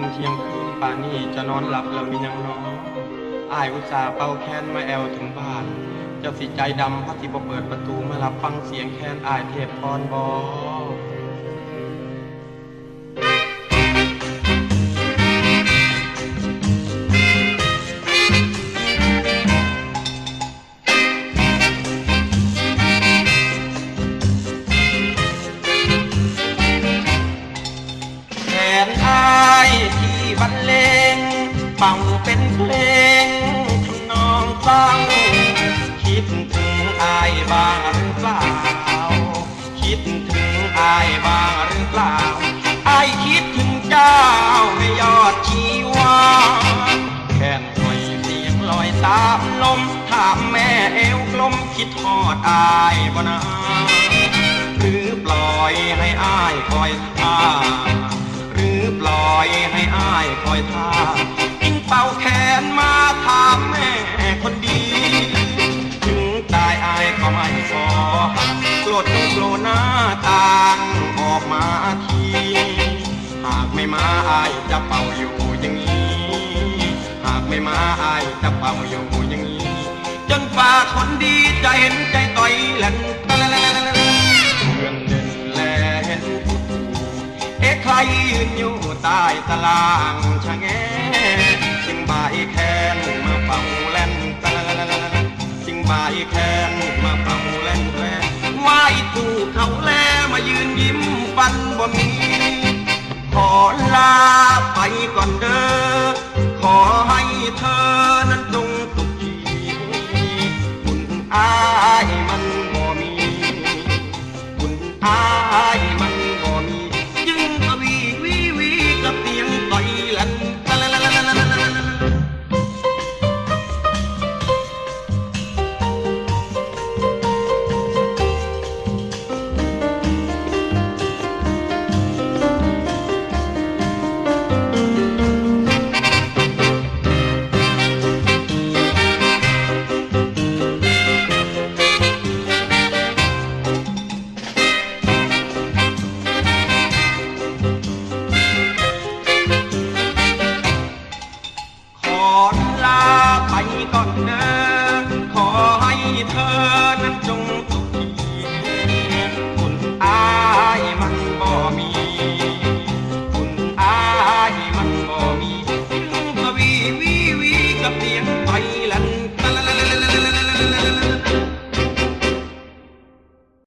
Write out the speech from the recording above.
นเที่ยงคืนป่านี้จะนอนหลับแล้วมียังน้องอายอุตส่าห์เป่าแค้นมาแอวถึงบ้าน เจ้าสิใจดำพัดสิบเปิดประตูมารับฟังเสียงแค้นอายเทพพรบอแทนอาย บรรเลงเป่าเป็นเพลงทำนองฟัง คิดถึงอายบ้างหรือเปล่า คิดถึงอายบ้างหรือเปล่าอายคิดถึงเจ้าไม่ยอดชีวาแค่นถอยเสียงลอยตามลมถามแม่เอวกลมคิดทอดอายบ่นาหรือปล่อยให้อายคอยท่าหรือปล่อยให้อาย คอยท่ายิ่งเป่าแขนมาถามแม่คนดี ถึงตายอายก็ไม่ขอโกรธจงโกรหน้าต่างออกมาที หากไม่มาอายจะเป่าอยู่อย่างนี้ หากไม่มาอายจะเป่าอยู่อย่างนี้ จนฝ่าคนดีใจเห็นใจต่อยแหลน ยืนอยู่ใต้ตลางชะแงชิงบายแคนมาเป่าเล่นตะชิงบาแคนมาเป่าเล่นแลไหวกูเขาแลมายืนยิ้มฟันบ่มี ขอลาไปก่อนเด้อขอให้เธอ อลาไปก่อนนะ